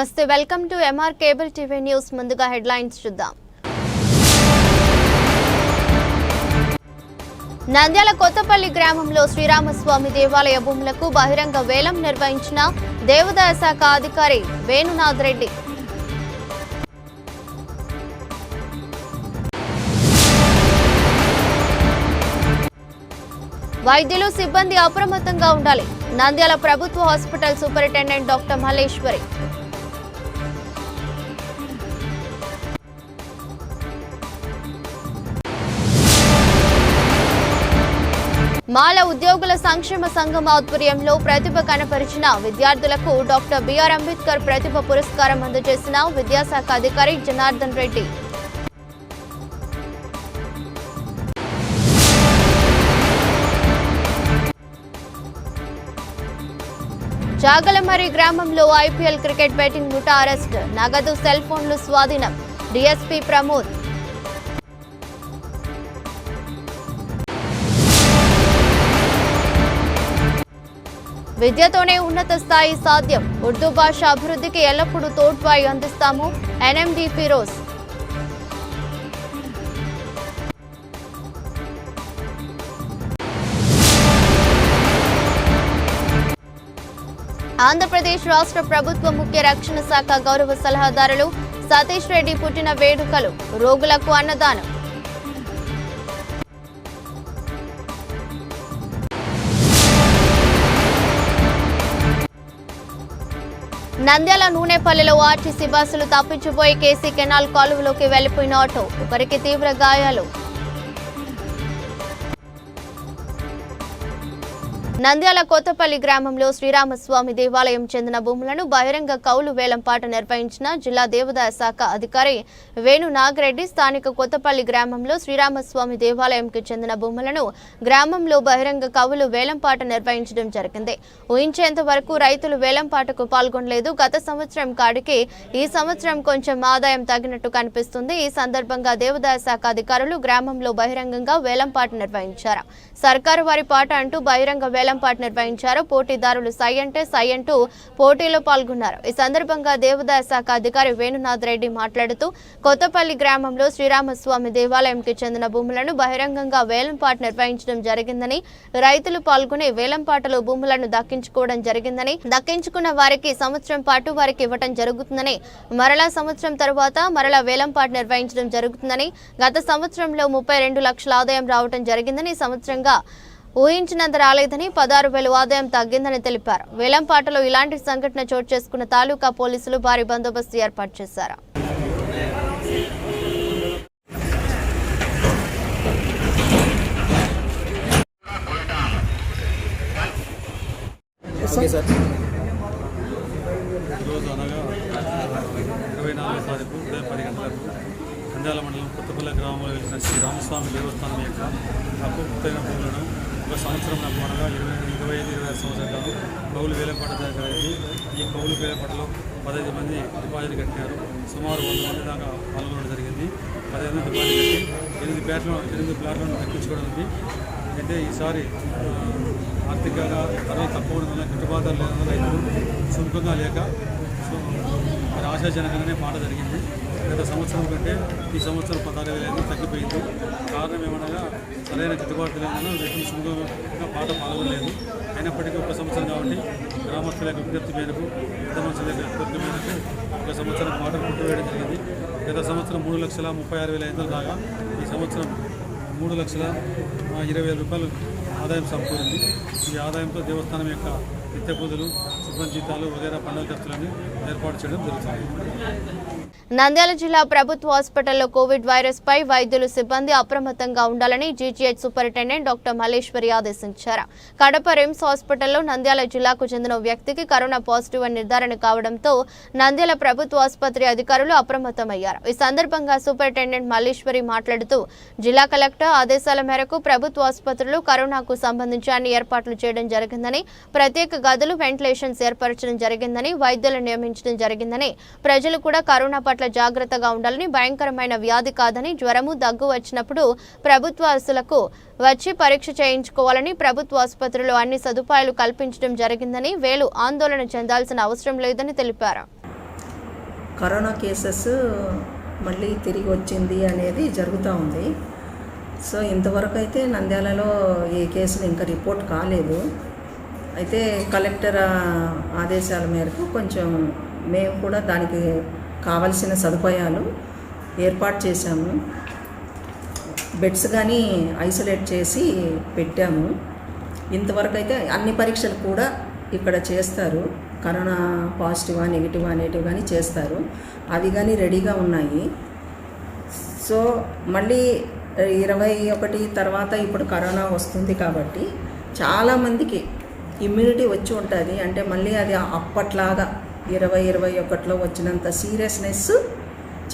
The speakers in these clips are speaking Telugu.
నమస్తే. Welcome to MR cable TV news ముందుగా హెడ్లైన్స్ చూద్దాం. నంద్యాల కొత్తపల్లి గ్రామంలో శ్రీరామస్వామి దేవాలయ భూములకు బహిరంగ వేలం నిర్వహించిన దేవాదాయ శాఖ అధికారి వేణునాథ్ రెడ్డి. వైద్యులు సిబ్బంది అప్రమత్తంగా ఉండాలి. నంద్యాల ప్రభుత్వ హాస్పిటల్ సూపరింటెండెంట్ డాక్టర్ మల్లేశ్వరి. మాల ఉద్యోగుల సంక్షేమ సంఘం ఆధ్వర్యంలో ప్రతిభ కనపరిచిన విద్యార్థులకు డాక్టర్ బిఆర్ అంబేద్కర్ ప్రతిభ పురస్కారం అందజేసిన విద్యాశాఖ అధికారి జనార్దన్ రెడ్డి. జాగలమరి గ్రామంలో ఐపీఎల్ క్రికెట్ బెట్టింగ్ ముఠా అరెస్ట్. నగదు సెల్ ఫోన్లు స్వాధీనం. డీఎస్పీ ప్రమోద్. విద్యతోనే ఉన్నత స్థాయి సాధ్యం. ఉర్దూ భాష అభివృద్ధికి ఎల్లప్పుడూ తోడ్పాయి అందిస్తాము. ఎన్ఎండి ఫిరోజ్. ఆంధ్రప్రదేశ్ రాష్ట్ర ప్రభుత్వ ముఖ్య రక్షణ శాఖ గౌరవ సలహాదారులు సతీష్ రెడ్డి పుట్టిన వేడుకలు. రోగులకు అన్నదానం. నంద్యాల నూనెపల్లిలో ఆర్టీసీ బస్సులు తప్పించిపోయి కేసీ కెనాల్ కాలువలోకి వెళ్ళిపోయిన ఆటో. ఒకరికి తీవ్ర గాయాలు. నంద్యాల కొత్తపల్లి గ్రామంలో శ్రీరామస్వామి దేవాలయం చెందిన భూములను బహిరంగ కౌలు వేలంపాట నిర్వహించిన జిల్లా దేవాదాయ శాఖ అధికారి వేణు నాగరెడ్డి స్థానిక కొత్తపల్లి గ్రామంలో శ్రీరామస్వామి దేవాలయంకి చెందిన భూములను గ్రామంలో బహిరంగ కవులు వేలంపాట నిర్వహించడం జరిగింది. ఊహించేంత వరకు రైతులు వేలంపాటకు పాల్గొనలేదు. గత సంవత్సరం కాడికి ఈ సంవత్సరం కొంచెం ఆదాయం తగినట్టు కనిపిస్తుంది. ఈ సందర్భంగా దేవాదాయ శాఖ అధికారులు గ్రామంలో బహిరంగంగా వేలంపాట నిర్వహించారు. సర్కారు వారి పాట అంటూ బహిరంగ వేలంపాట నిర్వహించారు. పోటీదారులు సై అంటే సై అంటూ పోటీలో పాల్గొన్నారు. ఈ సందర్భంగా దేవాదాయ శాఖ అధికారి వేణునాథ్ రెడ్డి మాట్లాడుతూ కొత్తపల్లి గ్రామంలో శ్రీరామస్వామి దేవాలయంకి చెందిన భూములను బహిరంగంగా వేలంపాట్ నిర్వహించడం జరిగిందని రైతులు పాల్గొని వేలంపాటలో భూములను దక్కించుకోవడం జరిగిందని దక్కించుకున్న వారికి సంవత్సరం పాటు వారికి ఇవ్వటం జరుగుతుందని మరలా సంవత్సరం తర్వాత మరలా వేలంపాట్ నిర్వహించడం జరుగుతుందని గత సంవత్సరంలో ముప్పై రెండు లక్షల ఆదాయం రావడం జరిగిందని సంవత్సరంగా ఊహించినంత రాలేదని పదహారు వేలు ఆదాయం తగ్గిందని తెలిపారు. వేలంపాటలో ఇలాంటి సంఘటన చోటు చేసుకున్న తాలూకా పోలీసులు భారీ బందోబస్తు ఏర్పాటు చేశారు. ఓకే ఈరోజు అనగా ఇరవై నాలుగో తారీఖు ఉదయం పది గంటలకు నంద్యాల మండలం కొత్తపల్లి గ్రామంలో వెలిసిన శ్రీ రామస్వామి దేవస్థానం యొక్క హక్కు పుట్టైన భూములను ఒక సంవత్సరం నాకు అనగా ఇరవై ఇరవై ఐదు ఇరవై ఆరు సంవత్సరాలు కౌలు వేలపాట జరిగింది ఈ కౌలు వేలపాటలో పదహైదు మంది డిపాజిట్ కట్టారు సుమారు వంద మంది దాకా పాల్గొనడం జరిగింది. పదహైదు మంది డిపాజిట్ కట్టి ఎనిమిది ప్లాట్లను ఎనిమిది ప్లాట్లను దక్కించుకోవడానికి అయితే ఈసారి ఆర్థికంగా ధరలు తక్కువ ఉండడం గిట్టుబాటు లేని రైతులు సుముఖంగా లేక సో, మరి ఆశాజనకంగానే పాట జరిగింది. గత సంవత్సరం కంటే ఈ సంవత్సరం పదహారు వేల ఐదు తగ్గిపోయింది. కారణం ఏమనగా సరైన గిట్టుబాటు లేదని రైతులు సుముఖంగా పాట పాల్గొనలేదు అయినప్పటికీ ఒక సంవత్సరం కాబట్టి గ్రామస్తుల యొక్క విజ్ఞప్తి మేరకు పెద్ద మనుషుల యొక్క విజ్ఞప్తి మేరకు ఒక సంవత్సరం పాటలు పుట్టివేయడం జరిగింది. గత సంవత్సరం మూడు లక్షల ముప్పై ఆరు వేల ఐదు వందలు ఈ సంవత్సరం మూడు లక్షల ఇరవై వేల రూపాయలు ఆదాయం సమకూరింది. ఈ ఆదాయంతో దేవస్థానం యొక్క నిత్య పూజలు శుభ్రం జీతాలు వగేరా పండుగ ఖర్చులను ఏర్పాటు చేయడం జరుగుతుంది. నంద్యాల జిల్లా ప్రభుత్వ హాస్పిటల్లో కోవిడ్ వైరస్ పై వైద్యులు సిబ్బంది అప్రమత్తంగా ఉండాలని జీజీహెచ్ సూపరింటెండెంట్ డాక్టర్ మల్లేశ్వరి ఆదేశించారు. కడప రిమ్స్ హాస్పిటల్లో నంద్యాల జిల్లాకు చెందిన వ్యక్తికి కరోనా పాజిటివ్ అని నిర్ధారణ కావడంతో నంద్యాల ప్రభుత్వ ఆసుపత్రి అధికారులు అప్రమత్తమయ్యారు. ఈ సందర్భంగా సూపరింటెండెంట్ మల్లేశ్వరి మాట్లాడుతూ జిల్లా కలెక్టర్ ఆదేశాల మేరకు ప్రభుత్వ ఆసుపత్రులు కరోనాకు సంబంధించి అన్ని ఏర్పాట్లు చేయడం జరిగిందని ప్రత్యేక గదులు వెంటిలేషన్స్ ఏర్పరచడం జరిగిందని వైద్యులను నియమించడం జరిగిందని ప్రజలు కూడా కరోనా పట్ల జాగ్రత్తగా ఉండాలని భయంకరమైన వ్యాధి కాదని జ్వరము దగ్గు వచ్చినప్పుడు ప్రభుత్వ ఆసులకు వచ్చి పరీక్ష చేయించుకోవాలని ప్రభుత్వ ఆసుపత్రిలో అన్ని సదుపాయాలు కల్పించడం జరిగిందని వేలు ఆందోళన చెందాల్సిన అవసరం లేదని తెలిపారు. కరోనా కేసెస్ మళ్ళీ తిరిగి వచ్చింది అనేది జరుగుతూ ఉంది. సో ఇంతవరకు అయితే నంద్యాలలో ఈ కేసులు ఇంకా రిపోర్ట్ కాలేదు. అయితే కలెక్టర్ ఆదేశాల మేరకు కొంచెం మేము కూడా దానికి కావలసిన సదుపాయాలు ఏర్పాటు చేశాము. బెడ్స్ కానీ ఐసోలేట్ చేసి పెట్టాము. ఇంతవరకు అయితే అన్ని పరీక్షలు కూడా ఇక్కడ చేస్తారు. కరోనా పాజిటివా నెగిటివా నెగిటివ్ కానీ చేస్తారు. అవి కానీ రెడీగా ఉన్నాయి. సో మళ్ళీ ఇరవై ఒకటి తర్వాత ఇప్పుడు కరోనా వస్తుంది కాబట్టి చాలామందికి ఇమ్యూనిటీ వచ్చి ఉంటుంది. అంటే మళ్ళీ అది అప్పట్లాగా ఇరవై ఇరవై ఒకటిలో వచ్చినంత సీరియస్నెస్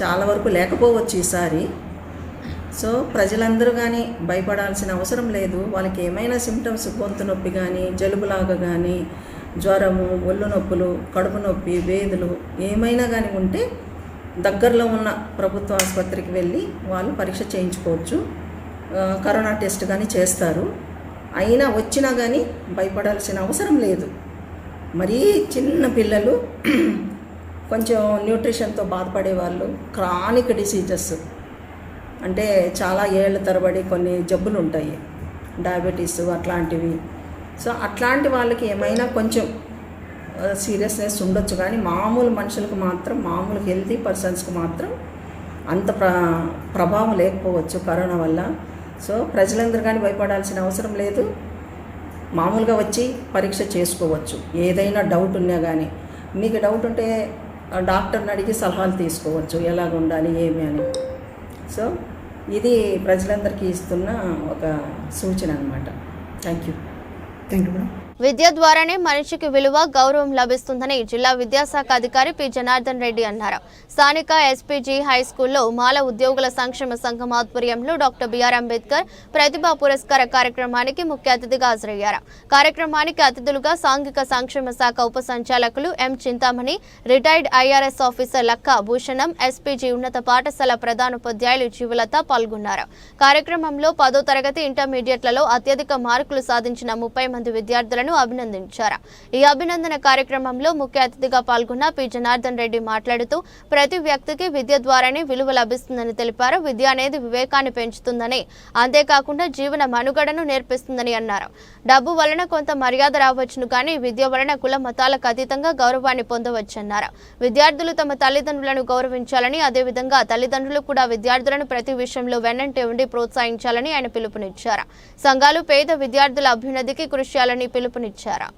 చాలా వరకు లేకపోవచ్చు ఈసారి. సో ప్రజలందరూ కానీ భయపడాల్సిన అవసరం లేదు. వాళ్ళకి ఏమైనా సిమ్టమ్స్ గొంతు నొప్పి కానీ జలుబులాగా కానీ జ్వరము ఒళ్ళు నొప్పులు కడుపు నొప్పి వేదులు ఏమైనా కానీ ఉంటే దగ్గరలో ఉన్న ప్రభుత్వ ఆసుపత్రికి వెళ్ళి వాళ్ళు పరీక్ష చేయించుకోవచ్చు. కరోనా టెస్ట్ కానీ చేస్తారు. అయినా వచ్చినా కానీ భయపడాల్సిన అవసరం లేదు. మరీ చిన్న పిల్లలు కొంచెం న్యూట్రిషన్తో బాధపడే వాళ్ళు క్రానిక్ డిసీజెస్. అంటే చాలా ఏళ్ళ తరబడి కొన్ని జబ్బులు ఉంటాయి డయాబెటీస్ అట్లాంటివి. సో అట్లాంటి వాళ్ళకి ఏమైనా కొంచెం సీరియస్నెస్ ఉండొచ్చు. కానీ మామూలు మనుషులకు మాత్రం మామూలు హెల్తీ పర్సన్స్కి మాత్రం అంత ప్ర ప్రభావం లేకపోవచ్చు కరోనా వల్ల. సో ప్రజలందరూ కానీ భయపడాల్సిన అవసరం లేదు. మామూలుగా వచ్చి పరీక్ష చేసుకోవచ్చు. ఏదైనా డౌట్ ఉన్నా కానీ మీకు డౌట్ ఉంటే డాక్టర్ని అడిగి సలహాలు తీసుకోవచ్చు. ఎలాగ ఉండాలి ఏమి అని. సో ఇది ప్రజలందరికీ ఇస్తున్న ఒక సూచన అనమాట thank you thank you madam విద్య ద్వారానే మనిషికి విలువ గౌరవం లభిస్తుందని జిల్లా విద్యాశాఖ అధికారి పి. జనార్దన్ రెడ్డి అన్నారు. స్థానిక ఎస్పీజీ హై స్కూల్లో మాల ఉద్యోగుల సంక్షేమ సంఘం ఆధ్వర్యంలో డాక్టర్ బిఆర్ అంబేద్కర్ ప్రతిభా పురస్కార కార్యక్రమానికి ముఖ్య అతిథిగా హాజరయ్యారు. కార్యక్రమానికి అతిథులుగా సాంఘిక సంక్షేమ శాఖ ఉప సంచాలకులు M. Chintamani retired IRS officer Lakka Bhushanam SPG ఉన్నత పాఠశాల ప్రధానోపాధ్యాయులు జీవలత పాల్గొన్నారు. కార్యక్రమంలో పదో తరగతి ఇంటర్మీడియట్లలో అత్యధిక మార్కులు సాధించిన ముప్పై మంది విద్యార్థులను అభినందించారు. ఈ అభినందన కార్యక్రమంలో ముఖ్య అతిథిగా పాల్గొన్న పి. జనార్దన్ రెడ్డి మాట్లాడుతూ ప్రతి వ్యక్తికి విద్య ద్వారానే విలువ లభిస్తుందని తెలిపారు. విద్య అనేది వివేకాన్ని పెంచుతుందని అంతేకాకుండా జీవన మనుగడను నేర్పిస్తుందని అన్నారు. డబ్బు వలన కొంత మర్యాద రావచ్చును కానీ విద్య వలన కుల మతాలకు అతీతంగా గౌరవాన్ని పొందవచ్చన్నారు. విద్యార్థులు తమ తల్లిదండ్రులను గౌరవించాలని అదేవిధంగా తల్లిదండ్రులు కూడా విద్యార్థులను ప్రతి విషయంలో వెన్నంటే ఉండి ప్రోత్సహించాలని ఆయన పిలుపునిచ్చారు. సంఘాలు పేద విద్యార్థుల అభ్యున్నతికి కృషి చేయాలని పిలుపునిచ్చారు.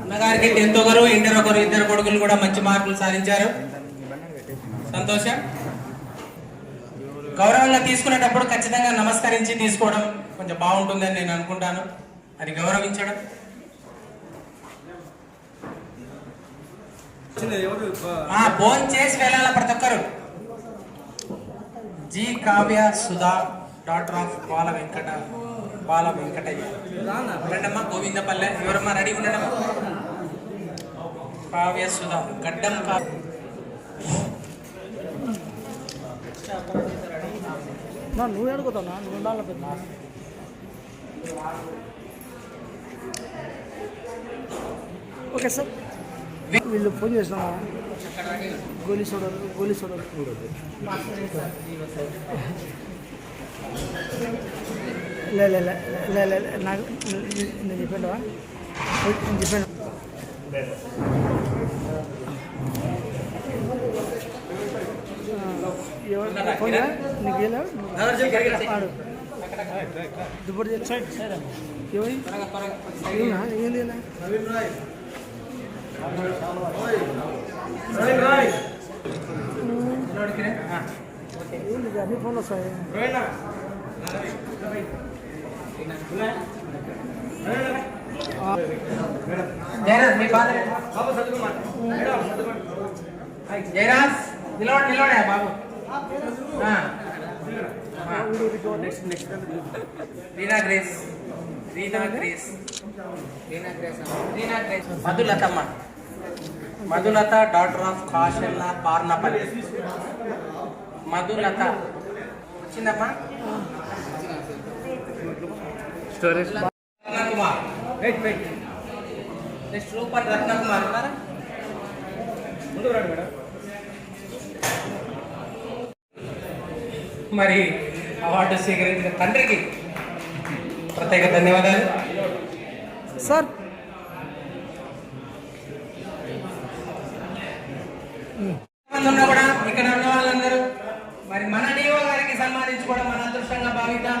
అన్నగారికి టెన్త్ ఒకరు ఇంటర్ ఒకరు ఇద్దరు కొడుకులు కూడా మంచి మార్కులు సాధించారు. సంతోషం. గౌరవంగా తీసుకునేటప్పుడు ఖచ్చితంగా నమస్కరించి తీసుకోవడం కొంచెం బాగుంటుందని నేను అనుకుంటాను. అది గౌరవించడం. ఫోన్ చేసి వెళ్ళాల ప్రతి ఒక్కరు? G Kavya Sudha daughter of Bala Venkata. Bala Venkataiah. రెండమ్మ Govindapalle. ఎవరమ్మా రెడీ ఉండడమ్మా. కావ్య సుధా గడ్డం కా నువ్వు అడుగుతావు నువ్వు ఉండాలి పెద్ద. Okay sir. వీళ్ళు ఫోన్ చేసిన గోలీ సోడలు గోలీ లే, నాకు నేను చెప్పాను నేను చెప్పాను ఫోన్? నీకు? ఏంది ఇలా? ఏంది ఇది? అన్ని ఫోన్లు వస్తాయి? జయరాజ్ మీ బాధ జయరాజ్ నిలబడి నిలబడే బాబు. Reena Grace Reena Grace. Reena Grace Reena Grace. మధులతమ్మ Madhulatha daughter of Kashalla Parnapalli. Madhulatha. వచ్చిందమ్మా రత్నకుమార్ నెక్స్ట్ సూపర్ రత్నకుమార్ ఉన్నారా? మరి అవార్డు స్వీకరించిన తండ్రికి ప్రత్యేక ధన్యవాదాలు. సార్. ఉన్నా కూడా ఇక్కడ ఉన్న వాళ్ళందరూ మరి మన డిఓ గారికి సన్మానించుకోవడం మన అదృష్టంగా భావిద్దాం.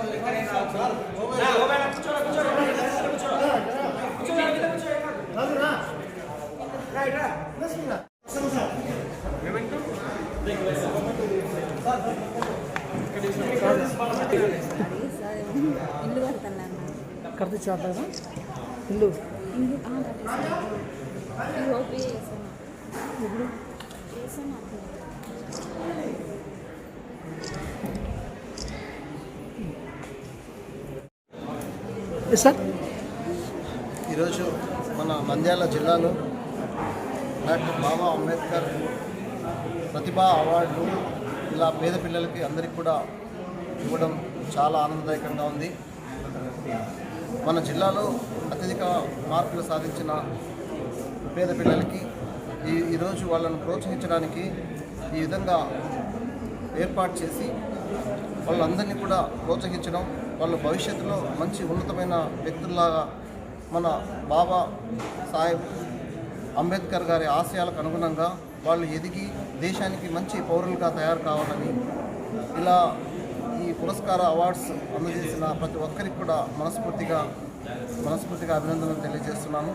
చేద్దామా ఇల్లు. ఇల్లు సార్ ఈరోజు మన నంద్యాల జిల్లాలో డాక్టర్ బాబా అంబేద్కర్ ప్రతిభా అవార్డులు ఇలా పేద పిల్లలకి అందరికీ కూడా ఇవ్వడం చాలా ఆనందదాయకంగా ఉంది. మన జిల్లాలో అత్యధిక మార్కులు సాధించిన పేద పిల్లలకి ఈ ఈరోజు వాళ్ళను ప్రోత్సహించడానికి ఈ విధంగా ఏర్పాటు చేసి వాళ్ళందరినీ కూడా ప్రోత్సహించడం వాళ్ళ భవిష్యత్తులో మంచి ఉన్నతమైన వ్యక్తుల్లాగా మన బాబా సాహెబ్ అంబేద్కర్ గారి ఆశయాలకు అనుగుణంగా వాళ్ళు ఎదిగి దేశానికి మంచి పౌరులుగా తయారు కావాలని ఇలా పురస్కార అవార్డ్స్ అందజేసిన ప్రతి ఒక్కరికి కూడా మనస్ఫూర్తిగా మనస్ఫూర్తిగా అభినందనలు తెలియజేస్తున్నాను.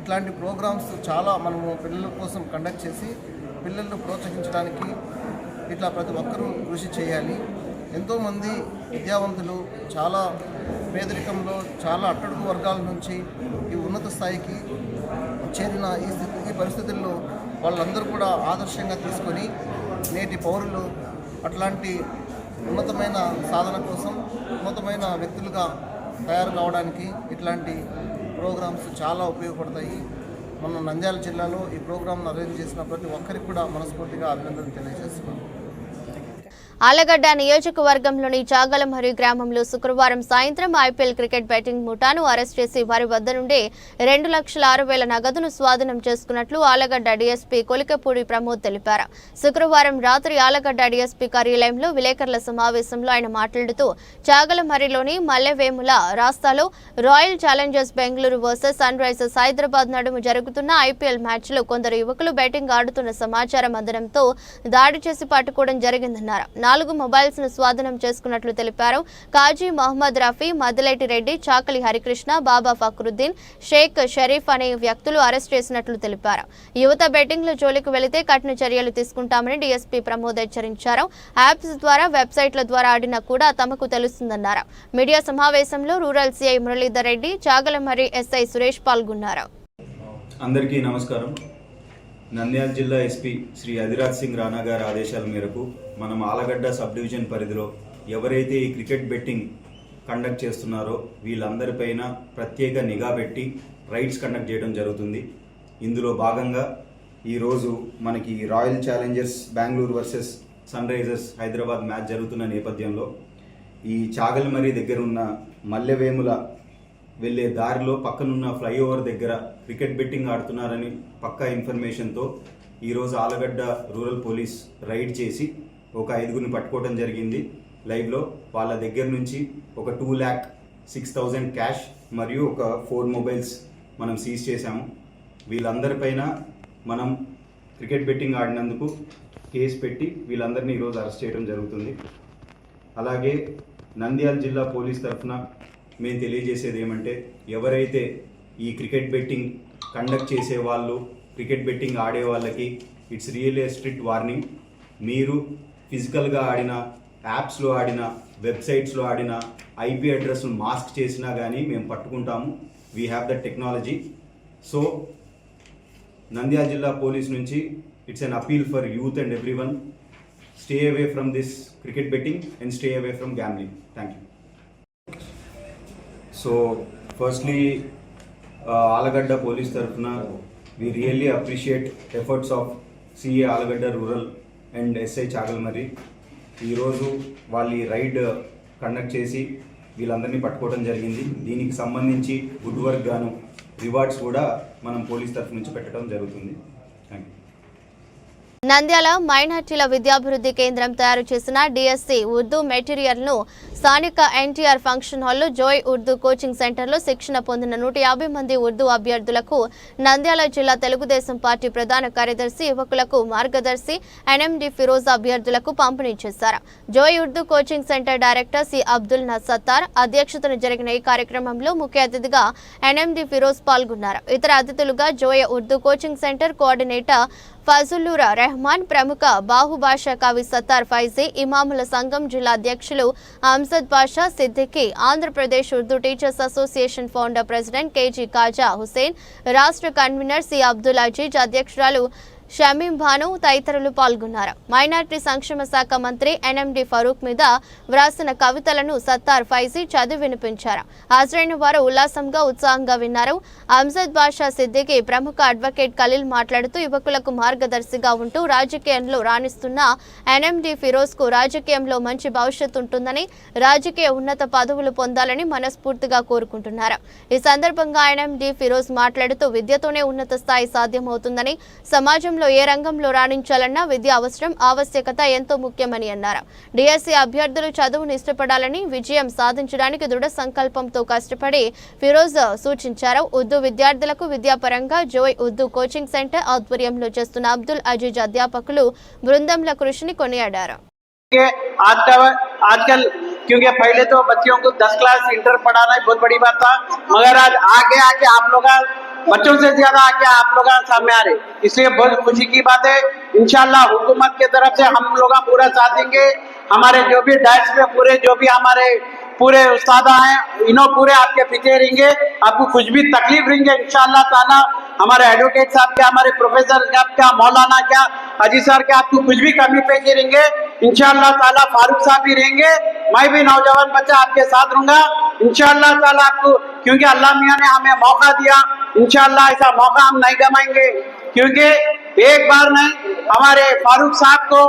ఇట్లాంటి ప్రోగ్రామ్స్ చాలా మనము పిల్లల కోసం కండక్ట్ చేసి పిల్లలను ప్రోత్సహించడానికి ఇట్లా ప్రతి ఒక్కరూ కృషి చేయాలి. ఎంతోమంది విద్యావంతులు చాలా పేదరికంలో చాలా అట్టడుగు వర్గాల నుంచి ఈ ఉన్నత స్థాయికి చేరిన ఈ స్థితి ఈ పరిస్థితుల్లో వాళ్ళందరూ కూడా ఆదర్శంగా తీసుకొని నేటి పౌరులు అట్లాంటి ఉన్నతమైన సాధన కోసం ఉన్నతమైన వ్యక్తులుగా తయారు కావడానికి ఇట్లాంటి ప్రోగ్రామ్స్ చాలా ఉపయోగపడతాయి. మన నంద్యాల జిల్లాలో ఈ ప్రోగ్రామ్ను అరేంజ్ చేసిన ప్రతి ఒక్కరికి కూడా మనస్ఫూర్తిగా అభినందనలు తెలియజేస్తున్నాను. ఆలగడ్డ నియోజకవర్గంలోని చాగలమరి గ్రామంలో శుక్రవారం సాయంత్రం ఐపీఎల్ క్రికెట్ బ్యాటింగ్ ముఠాను అరెస్ట్ చేసి వారి వద్ద నుండి రెండు లక్షల ఆరు వేల నగదును స్వాధీనం చేసుకున్నట్లు ఆలగడ్డ డీఎస్పీ కొలికపూడి ప్రమోద్ తెలిపారు. శుక్రవారం రాత్రి ఆలగడ్డ డీఎస్పీ కార్యాలయంలో విలేకరుల సమావేశంలో ఆయన మాట్లాడుతూ చాగలమరిలోని Mallevemula రాస్తాలో Royal Challengers Bengaluru versus Sunrisers Hyderabad నడుము జరుగుతున్న ఐపీఎల్ మ్యాచ్లో కొందరు యువకులు బ్యాటింగ్ ఆడుతున్న సమాచారం అందడంతో దాడి చేసి పట్టుకోవడం జరిగిందన్నారు. నాలుగు మొబైల్స్ను స్వాధీనం చేసుకున్నట్లు తెలిపారు. కాజీ మహమ్మద్ రఫీ మదిలేటి రెడ్డి చాకలి హరికృష్ణ బాబా ఫక్రుద్దీన్ షేక్ షరీఫ్ అనే వ్యక్తులు అరెస్ట్ చేసినట్లు తెలిపారు. యువత బెట్టింగ్ల జోలికి వెళితే కఠిన చర్యలు తీసుకుంటామని డీఎస్పీ ప్రమోద్ హెచ్చరించారు. యాప్స్ ద్వారా వెబ్సైట్ల ద్వారా ఆడినా కూడా తమకు తెలుస్తుందన్నారు. మీడియా సమావేశంలో rural CI Muralidhar Reddy Chagalamarri SI Suresh పాల్గొన్నారు. అందరికీ నమస్కారం. నంద్యాల జిల్లా ఎస్పీ శ్రీ అధిరాజ్ సింగ్ రాణా గారి ఆదేశాల మేరకు మనం ఆలగడ్డ సబ్ డివిజన్ పరిధిలో ఎవరైతే ఈ క్రికెట్ బెట్టింగ్ కండక్ట్ చేస్తున్నారో వీళ్ళందరిపైన ప్రత్యేక నిఘా పెట్టి రైడ్స్ కండక్ట్ చేయడం జరుగుతుంది. ఇందులో భాగంగా ఈరోజు మనకి Royal Challengers Bengaluru versus Sunrisers Hyderabad match జరుగుతున్న నేపథ్యంలో ఈ చాగల్మరి దగ్గర ఉన్న మల్లెవేముల వెళ్ళే దారిలో పక్కనున్న ఫ్లైఓవర్ దగ్గర క్రికెట్ బెట్టింగ్ ఆడుతున్నారని పక్కా ఇన్ఫర్మేషన్తో ఈరోజు ఆలగడ్డ రూరల్ పోలీస్ రైడ్ చేసి ఒక ఐదుగురిని పట్టుకోవడం జరిగింది. లైవ్లో వాళ్ళ దగ్గర నుంచి ఒక two lakh six thousand cash మరియు ఒక ఫోర్ మొబైల్స్ మనం సీజ్ చేశాము. వీళ్ళందరిపైన మనం క్రికెట్ బెట్టింగ్ ఆడినందుకు కేసు పెట్టి వీళ్ళందరినీ ఈరోజు అరెస్ట్ చేయడం జరుగుతుంది. అలాగే నంద్యాల జిల్లా పోలీస్ తరఫున మేము తెలియజేసేది ఏమంటే ఎవరైతే ఈ క్రికెట్ బెట్టింగ్ కండక్ట్ చేసే వాళ్ళు క్రికెట్ బెట్టింగ్ ఆడే వాళ్ళకి ఇట్స్ రియల్ స్ట్రిక్ట్ వార్నింగ్ మీరు ఫిజికల్గా ఆడిన యాప్స్లో ఆడిన వెబ్సైట్స్లో ఆడిన ఐపీ అడ్రస్ను మాస్క్ చేసినా కానీ మేము పట్టుకుంటాము. We have the technology so Nandyal జిల్లా పోలీస్ నుంచి it's an appeal for youth and every stay away from this cricket betting and stay away from gambling thank you so firstly Allagadda police తరఫున we really appreciate efforts of CI Allagadda rural and SI Chagalamarri ఈరోజు వాళ్ళ ఈ రైడ్ కండక్ట్ చేసి వీళ్ళందరినీ పట్టుకోవడం జరిగింది. దీనికి సంబంధించి గుడ్ వర్క్ గాను రివార్డ్స్ కూడా మనం పోలీస్ తరఫు నుంచి పెట్టడం జరుగుతుంది. థ్యాంక్ యూ నంద్యాల మైనార్టీల విద్యాభివృద్ధి కేంద్రం తయారు చేసిన డిఎస్సి ఉర్దూ మెటీరియల్ను స్థానిక ఎన్టీఆర్ ఫంక్షన్ హాల్లో జోయ్ ఉర్దూ కోచింగ్ సెంటర్లో శిక్షణ పొందిన నూట యాభై మంది ఉర్దూ అభ్యర్థులకు నంద్యాల జిల్లా తెలుగుదేశం పార్టీ ప్రధాన కార్యదర్శి యువకులకు మార్గదర్శి ఎన్ఎండి ఫిరోజ్ అభ్యర్థులకు పంపిణీ చేశారు. Joy Urdu coaching centre director C Abdul Sattar అధ్యక్షతన జరిగిన ఈ కార్యక్రమంలో ముఖ్య అతిథిగా ఎన్ఎండి ఫిరోజ్ పాల్గొన్నారు. ఇతర అతిథులుగా Joya Urdu coaching centre coordinator Fazlur Rehman ప్రముఖ బాహుభాషా కవి సత్తార్ ఫైజీ ఇమాముల సంఘం జిల్లా అధ్యక్షులు Amjad Basha Siddiqui Andhra Pradesh Urdu teachers association founder president KG Khaja Hussain రాష్ట్ర కన్వీనర్ సి అబ్దుల్ అజీజ్ అధ్యక్షురాలు షమీం భాను తదితరులు పాల్గొన్నారు. మైనార్టీ సంక్షేమ శాఖ మంత్రి ఎన్ఎండి ఫరూక్ మీద వ్రాసిన కవితలను సత్తార్ ఫైజీ చదివి వినిపించారు. హాజరైన వారు ఉల్లాసంగా ఉత్సాహంగా విన్నారు. అంజద్ బాషా సిద్దికి ప్రముఖ అడ్వకేట్ ఖలీల్ మాట్లాడుతూ యువకులకు మార్గదర్శిగా ఉంటూ రాజకీయంలో రాణిస్తున్న ఎన్ఎండి ఫిరోజ్కు రాజకీయంలో మంచి భవిష్యత్తు ఉంటుందని రాజకీయ ఉన్నత పదవులు పొందాలని మనస్ఫూర్తిగా కోరుకుంటున్నారు. ఈ సందర్భంగా ఎన్ఎండి ఫిరోజ్ మాట్లాడుతూ విద్యతోనే ఉన్నత స్థాయి సాధ్యమవుతుందని సమాజంలో ఏ రంగంలో రాణించాలన్నా విద్య అవసరం ఆవశ్యకత ఎంతో ముఖ్యమని అన్నారు డిఎస్సి అభ్యర్థులు చదువును ఇష్టపడాలని విజయం సాధించడానికి దృఢ సంకల్పంతో కష్టపడి ఫిరోజ్ సూచించారు ఉర్దూ విద్యార్థులకు విద్యాపరంగా జోయ్ ఉర్దూ కోచింగ్ సెంటర్ ఆధ్వర్యంలో చేస్తున్న అబ్దుల్ అజీజ్ అధ్యాపకులు బృందంల కృషిని కొనియాడారు कि आज का आजकल क्योंकि पहले तो बच्चों को 10 क्लास इंटर पढ़ाना ही बहुत बड़ी बात था मगर आज आगे आके आप लोग बच्चों से ज़्यादा आके आप लोग सामने आ रहे इसलिए बहुत खुशी की बात है। इनशाला हुकूमत की तरफ़ से हम लोग पूरा साथ देंगे। हमारे जो भी डाइट्स में पूरे जो भी हमारे पूरे उस्तादा हैं इन्हों पूरे आपके पीछे रहेंगे। आपको कुछ भी तकलीफ़ रहेंगे, इंशाल्लाह ताला, हमारे एडवोकेट साहब क्या, हमारे प्रोफेसर साहब क्या, मौलाना क्या अजी सर क्या, आपको कुछ भी कमी पेशी रहेंगे, इंशाल्लाह ताला फारूक साहब भी रहेंगे। मैं भी नौजवान बच्चा आपके साथ रहूँगा। इंशाल्लाह ताला आपको, क्योंकि अल्लाह मियाँ ने हमें मौका दिया, इंशाल्लाह ऐसा मौका हम नहीं गवाएँगे क्योंकि एक बार नहीं, हमारे फारूक साहब को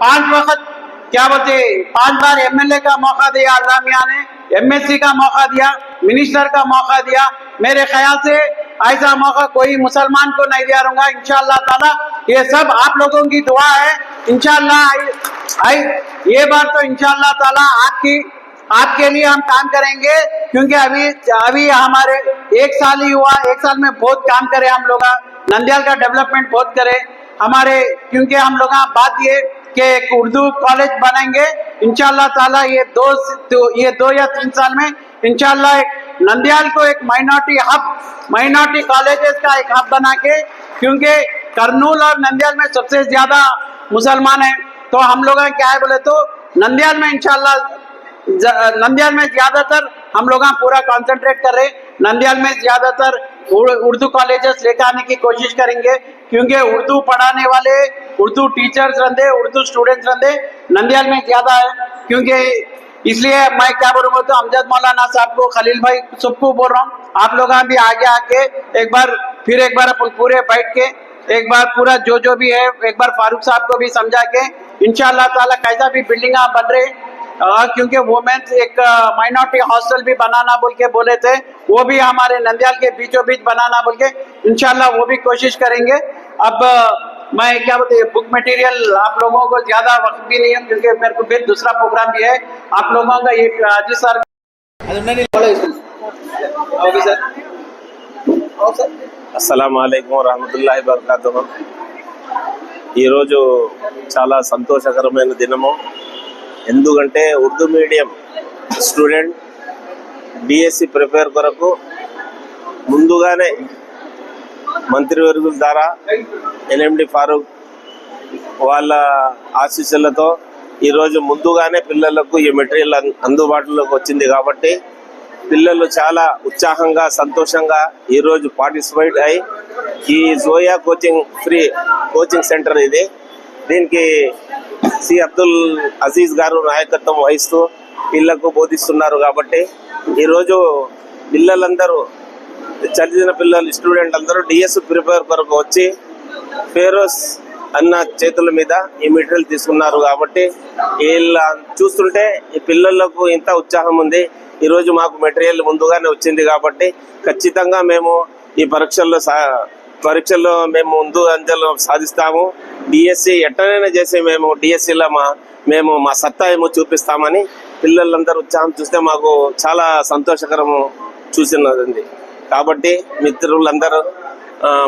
पाँच वक्त क्या बोलते पाँच बार एमएलए का मौका दिया अल्लाह मियाँ ने एमएससी का मौका दिया, मिनिस्टर का मौका दिया। मेरे ख्याल से ऐसा मौका कोई मुसलमान को नहीं दिया रहूँगा इंशाल्लाह ताला। ये सब आप लोगों की दुआ है। आई- ये बार तो इंशाल्लाह ताला आपकी, आपके लिए हम काम करेंगे, क्योंकि अभी अभी हमारे एक साल ही हुआ, एक साल में बहुत काम करे हम लोग। नंदियाल का डेवलपमेंट बहुत करे। हमारे, क्योंकि हम लोग बात ये कि एक उर्दू कॉलेज बनाएँगे इंशाल्लाह ताला ये दो तो ये दो या तीन साल में इंशाल्लाह एक नंदियाल को एक माइनॉरिटी हब माइनॉरिटी कॉलेजेस का एक हब बना के क्योंकि करनूल और नंदियाल में सबसे ज़्यादा मुसलमान है तो हम लोग क्या है बोले तो नंदियाल में ज- नंदियाल में ज़्यादातर हम लोग पूरा कॉन्सेंट्रेट कर रहे नंदियाल में ज़्यादातर उर्दू कॉलेजेस लेकर आने की कोशिश करेंगे। क्योंकि उर्दू पढ़ाने वाले उर्दू टीचर्स रहते उर्दू स्टूडेंट्स रहते नंदियाल में ज़्यादा है क्योंकि इसलिए मैं क्या बोलूँगा तो अमजद मौलाना साहब को खलील भाई सबको बोल रहा हूँ। आप लोग भी आगे आके एक बार फिर एक बार अपन पूरे बैठ के एक बार पूरा जो जो भी है एक बार फारूक साहब को भी समझा के इंशाल्लाह ताला कैसा भी बिल्डिंग बन रहे आ, क्योंकि वुमेन्स एक माइनॉरिटी हॉस्टल भी बनाना बोल के बोले थे वो भी हमारे नंदियाल के बीचों बीच बनाना बोल के इनशाला वो भी कोशिश करेंगे। अब अ, मैं क्या बोलते बुक मटेरियल आप लोगों को ज्यादा वक्त भी नहीं है क्योंकि मेरे को फिर दूसरा प्रोग्राम भी है आप लोगों का ये अजी sir okay sir okay sir అస్సలం అయికం వరహమతుల్లాహి వబర్కాతుహు ఈరోజు చాలా సంతోషకరమైన దినము ఎందుకంటే Urdu medium student DSC prepare కొరకు ముందుగానే మంత్రివర్గుల ద్వారా ఎన్ఎండి ఫారూక్ వాళ్ళ ఆశీస్సులతో ఈరోజు ముందుగానే పిల్లలకు ఈ మెటీరియల్ అం- అందుబాటులోకి వచ్చింది కాబట్టి పిల్లలు చాలా ఉత్సాహంగా సంతోషంగా ఈరోజు పార్టిసిపేట్ అయి ఈ Joya coaching free coaching centre ఇది. దీనికి సి అబ్దుల్ అజీజ్ గారు నాయకత్వం వహిస్తూ పిల్లలకు బోధిస్తున్నారు కాబట్టి ఈరోజు పిల్లలందరూ చదివిన పిల్లలు స్టూడెంట్ అందరూ డిఎస్ ప్రిపేర్ కొరకు వచ్చి ఫేరోస్ అన్న చేతుల మీద ఈ మెటీరియల్ తీసుకున్నారు కాబట్టి వీళ్ళ చూస్తుంటే ఈ పిల్లలకు ఇంత ఉత్సాహం ఉంది. ఈరోజు మాకు మెటీరియల్ ముందుగానే వచ్చింది కాబట్టి ఖచ్చితంగా మేము ఈ పరీక్షల్లో సా పరీక్షల్లో మేము ముందు అంజలు సాధిస్తాము. డిఎస్సి ఎట్టనైనా చేసి మేము డిఎస్సిలో మా మేము మా సత్తా ఏమో చూపిస్తామని పిల్లలందరూ ఉత్సాహం చూస్తే మాకు చాలా సంతోషకరము చూసినది కాబట్టి మిత్రులందరూ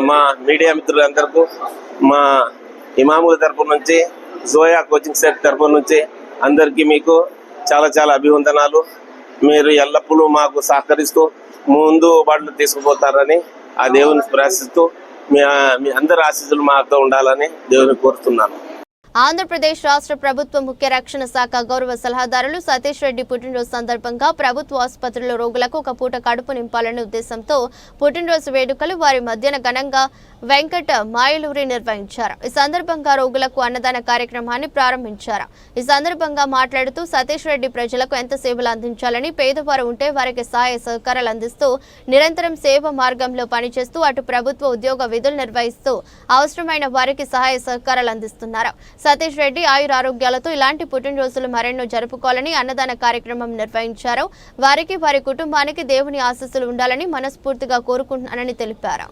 మా మీడియా మిత్రులందరికీ మా ఇమాముల తరపు నుంచి జోయా కోచింగ్ సెంటర్ తరపు నుంచి అందరికీ మీకు చాలా చాలా అభివందనాలు. మీరు ఎల్లప్పుడూ మాకు సహకరిస్తూ ముందు బాటలు తీసుకుపోతారని ఆ దేవుని ప్రార్థిస్తూ మీ మీ అందరి ఆశీస్సులు మాతో ఉండాలని దేవుని కోరుతున్నాను. ఆంధ్రప్రదేశ్ రాష్ట్ర ప్రభుత్వ ముఖ్య రక్షణ శాఖ గౌరవ సలహాదారులు సతీష్ రెడ్డి పుట్టినరోజు సందర్భంగా ప్రభుత్వ ఆసుపత్రుల రోగులకు ఒక పూట కడుపు నింపాలనే ఉద్దేశంతో పుట్టినరోజు వేడుకలు వారి మధ్యన ఘనంగా వెంకట మాయలూరి నిర్వహించారు. ఈ సందర్భంగా రోగులకు అన్నదాన కార్యక్రమాన్ని ప్రారంభించారు. ఈ సందర్భంగా మాట్లాడుతూ సతీష్ రెడ్డి ప్రజలకు ఎంత సేవలు అందించాలని పేదవారు ఉంటే వారికి సహాయ సహకారాలు అందిస్తూ నిరంతరం సేవ మార్గంలో పనిచేస్తూ అటు ప్రభుత్వ ఉద్యోగ విధులు నిర్వహిస్తూ అవసరమైన వారికి సహాయ సహకారాలు అందిస్తున్నారు. సతీష్ రెడ్డి ఆయుర ఆరోగ్యాలతో ఇలాంటి పుట్టినరోజులు మరెన్నో జరుపుకోవాలని అన్నదాన కార్యక్రమం నిర్వహించారు. వారికి వారి కుటుంబానికి దేవుని ఆశస్సులు ఉండాలని మనస్ఫూర్తిగా కోరుకుంటున్నానని తెలిపారు.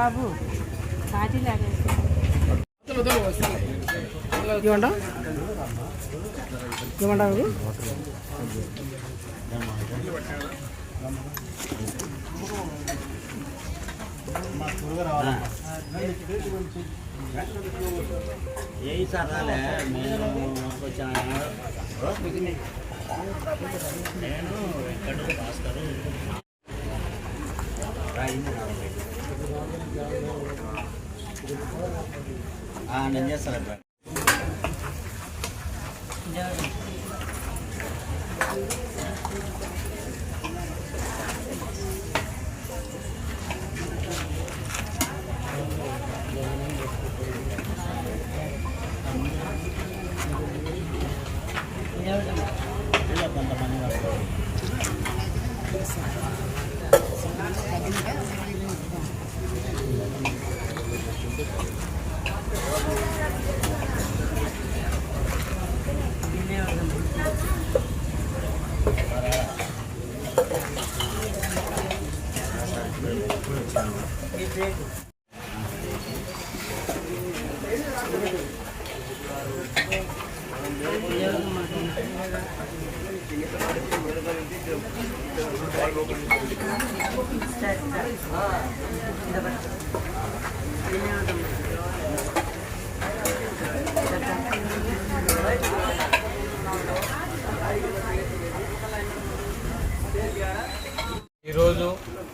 తీసుకో అన్నం పెట్టు బాబు కాటి లాగేసి ఇవ్వండా మేము మీరు నేను చేస్తాను ఈరోజు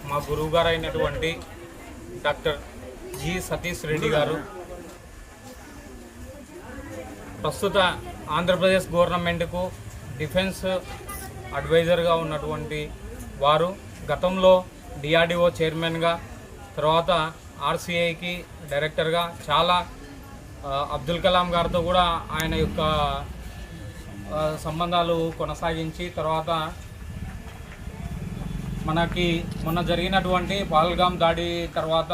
మా గురువు గారు అయినటువంటి డాక్టర్ జి సతీష్ రెడ్డి గారు ప్రస్తుత ఆంధ్రప్రదేశ్ గవర్నమెంట్కు డిఫెన్స్ అడ్వైజర్గా ఉన్నటువంటి వారు గతంలో డిఆర్డిఓ చైర్మన్గా తర్వాత ఆర్సీఐకి డైరెక్టర్గా చాలా అబ్దుల్ కలాం గారితో కూడా ఆయన యొక్క సంబంధాలు కొనసాగించి తర్వాత మనకి మొన్న జరిగినటువంటి పహల్గాం దాడి తర్వాత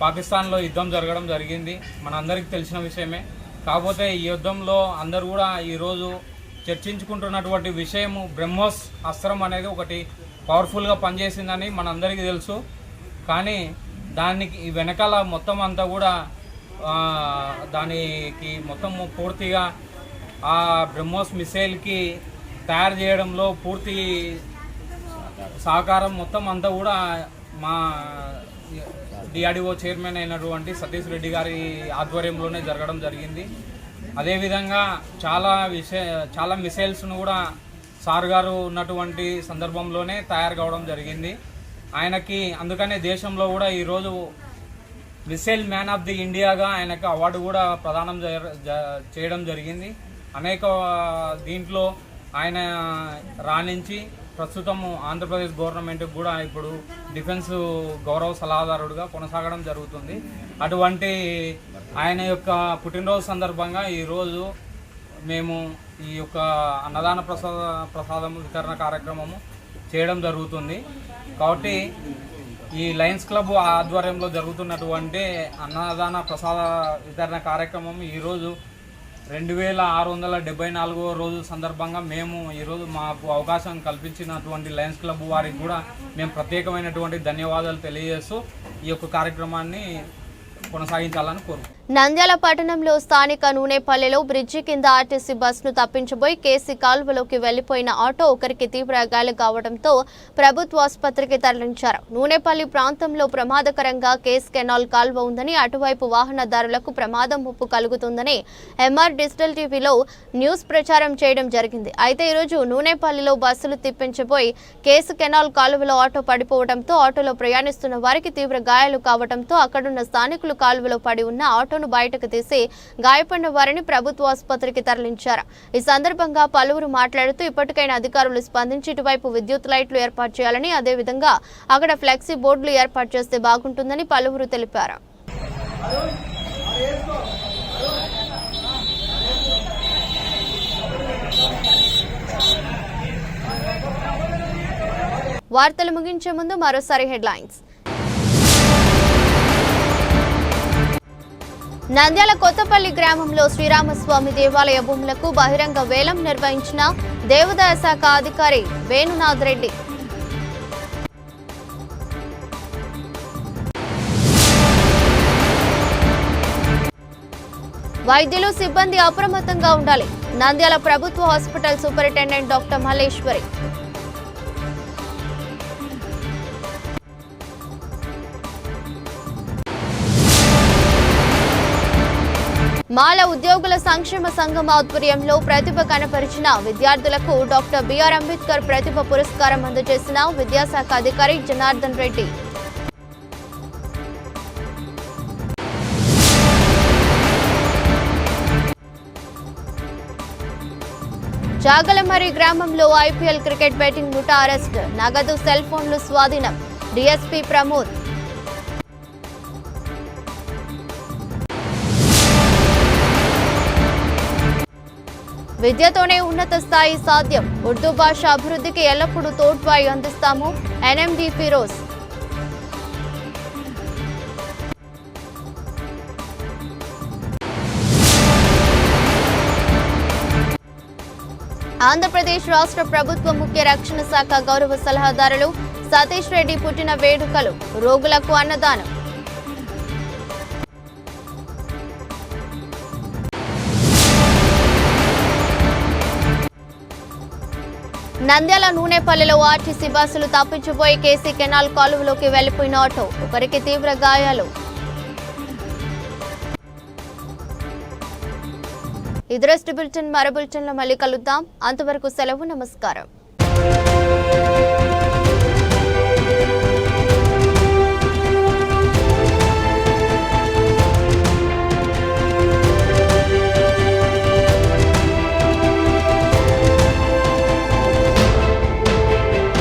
పాకిస్తాన్లో యుద్ధం జరగడం జరిగింది. మనందరికీ తెలిసిన విషయమే. కాకపోతే ఈ యుద్ధంలో అందరూ కూడా ఈరోజు చర్చించుకుంటున్నటువంటి విషయము బ్రహ్మోస్ అస్త్రం అనేది ఒకటి పవర్ఫుల్గా పనిచేసిందని మనందరికీ తెలుసు. కానీ దానికి ఈ వెనకాల మొత్తం అంతా కూడా దానికి మొత్తం పూర్తిగా ఆ బ్రహ్మోస్ మిసైల్కి తయారు చేయడంలో పూర్తి సహకారం మొత్తం అంతా కూడా మా డిఆర్డిఓ చైర్మన్ అయినటువంటి సతీష్ రెడ్డి గారి ఆధ్వర్యంలోనే జరగడం జరిగింది. అదేవిధంగా చాలా విషయ చాలా మిసైల్స్ను కూడా సార్ గారు ఉన్నటువంటి సందర్భంలోనే తయారు కావడం జరిగింది. ఆయనకి అందుకనే దేశంలో కూడా ఈరోజు మిసైల్ మ్యాన్ ఆఫ్ ది ఇండియాగా ఆయనకు అవార్డు కూడా ప్రదానం జ- చేయడం జరిగింది. అనేక దీంట్లో ఆయన రాణించి ప్రస్తుతం ఆంధ్రప్రదేశ్ గవర్నమెంట్ కూడా ఇప్పుడు డిఫెన్స్ గౌరవ సలహాదారుడుగా కొనసాగడం జరుగుతుంది. అటువంటి ఆయన యొక్క పుట్టినరోజు సందర్భంగా ఈరోజు మేము ఈ యొక్క అన్నదాన ప్రసాద ప్రసాదం వితరణ కార్యక్రమము చేయడం జరుగుతుంది. కాబట్టి ఈ లయన్స్ క్లబ్ ఆధ్వర్యంలో జరుగుతున్నటువంటి అన్నదాన ప్రసాద వితరణ కార్యక్రమం ఈరోజు రెండు వేల ఆరు వందల డెబ్బై నాలుగో రోజు సందర్భంగా మేము ఈరోజు మాకు అవకాశం కల్పించినటువంటి లయన్స్ క్లబ్ వారికి కూడా మేము ప్రత్యేకమైనటువంటి ధన్యవాదాలు తెలియజేస్తూ ఈ యొక్క కార్యక్రమాన్ని కొనసాగించాలని కోరుకుంటున్నాం. నంద్యాల పట్టణంలో స్థానిక నూనెపల్లెలో బ్రిడ్జి కింద ఆర్టీసీ బస్సును తప్పించబోయి కేసీ కాల్వలోకి వెళ్ళిపోయిన ఆటో ఒకరికి తీవ్ర గాయాలు కావడంతో ప్రభుత్వ ఆసుపత్రికి తరలించారు. నూనెపల్లి ప్రాంతంలో ప్రమాదకరంగా కేస్ కెనాల్ కాల్వ ఉందని అటువైపు వాహనదారులకు ప్రమాదం ముప్పు కలుగుతుందని ఎంఆర్ డిజిటల్ టీవీలో న్యూస్ ప్రచారం చేయడం జరిగింది. అయితే ఈరోజు నూనెపల్లిలో బస్సులు తిప్పించబోయి కేసు కెనాల్ కాలువలో ఆటో పడిపోవడంతో ఆటోలో ప్రయాణిస్తున్న వారికి తీవ్ర గాయాలు కావడంతో అక్కడున్న స్థానికులు కాలువలో పడి ఉన్న ఆటో ఆటోను బయటకు తీసి గాయపడిన వారిని ప్రభుత్వ ఆసుపత్రికి తరలించారు. ఈ సందర్భంగా పలువురు మాట్లాడుతూ ఇప్పటికైనా అధికారులు స్పందించి ఇటువైపు విద్యుత్ లైట్లు ఏర్పాటు చేయాలని అదేవిధంగా అక్కడ ఫ్లెక్సీ బోర్డులు ఏర్పాటు చేస్తే బాగుంటుందని పలువురు తెలిపారు. వార్తలు ముగించే ముందు మరోసారి హెడ్లైన్స్. నంద్యాల కొత్తపల్లి గ్రామంలో శ్రీరామస్వామి దేవాలయ భూములకు బహిరంగ వేలం నిర్వహించిన దేవాదాయ శాఖ అధికారి వేణునాథ్ రెడ్డి. వైద్యులు సిబ్బంది అప్రమత్తంగా ఉండాలి. నంద్యాల ప్రభుత్వ హాస్పిటల్ సూపరింటెండెంట్ డాక్టర్ మల్లేశ్వరి. మాల ఉద్యోగుల సంక్షేమ సంఘం ఆధ్వర్యంలో ప్రతిభ కనపరిచిన విద్యార్థులకు డాక్టర్ బిఆర్ అంబేద్కర్ ప్రతిభ పురస్కారం అందజేసిన విద్యాశాఖ అధికారి జనార్దన్ రెడ్డి. జాగలమరి గ్రామంలో ఐపీఎల్ క్రికెట్ బెట్టింగ్ ముఠా అరెస్ట్. నగదు సెల్ ఫోన్లు స్వాధీనం. డిఎస్పీ ప్రమోద్. విద్యతోనే ఉన్నత స్థాయి సాధ్యం. ఉర్దూ భాష అభివృద్ధికి ఎల్లప్పుడూ తోడ్పాయి అందిస్తాము. ఎన్ఎండి ఫిరోజ్ ఆంధ్రప్రదేశ్ రాష్ట్ర ప్రభుత్వ ముఖ్య రక్షణ శాఖ గౌరవ సలహాదారులు సతీష్ రెడ్డి పుట్టిన వేడుకలు. రోగులకు అన్నదానం. నంద్యాల నూనెపల్లిలో ఆర్టీసీ బస్సులు తప్పించిపోయి కేసీ కెనాల్ కాలువలోకి వెళ్ళిపోయిన ఆటో ఒకరికి తీవ్ర గాయాలు. ఇదరస్ట్ బులెటిన్ మరో బులెటిన్లో మళ్ళీ కలుద్దాం. అంతవరకు సెలవు నమస్కారం.